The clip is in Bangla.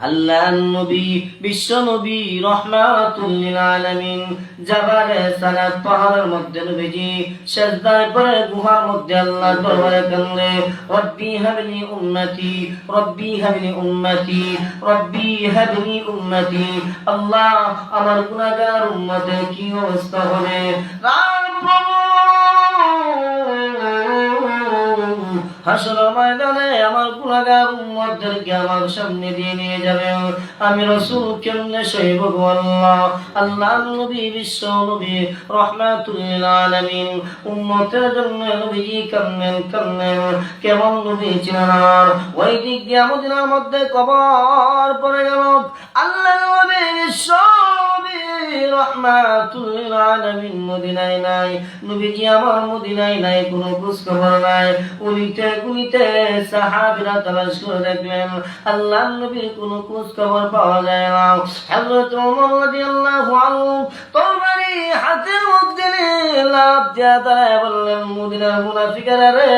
আল্লাহ পাহাড়ের মধ্যে গুহার মধ্যে আল্লাহ দরবারে রব্বি হাবলি উম্মতি, রব্বি হাবলি উম্মতি, রব্বি আল্লাহ আমার গুনাহগার উম্মতের কি অবস্থা হবে? ময়দানে আমার উম্মতদেরকে আমার সামনে দিয়ে নিয়ে যাবে। আমি কেমনে সহিব আল্লাহ? আল্লাহ নবী বিশ্ব নবী রহমাতুল উম্মতের জন্য কান্নেন কেমন নবী ছিলেন আমার ওই দিক দিয়ে মধ্যে কবর পড়ে গেল। আল্লাহ নবী বিশ্ব নবী রহমাতুল আলামিন মদিনায় নাই, নবীজি আমার মদিনায় নাই, কোনো খোঁজ খবর নাই সাহাবীরা তালাশ করে দেখলেন নবীর কোনো খোঁজ খবর পাওয়া যায় না। হযরত ওমর রাদিয়াল্লাহু আনহু তরবারি হাতের মধ্যে লাফ দিয়া দাঁড়ায় বললেন, মদিনার মুনাফিকেরা রে।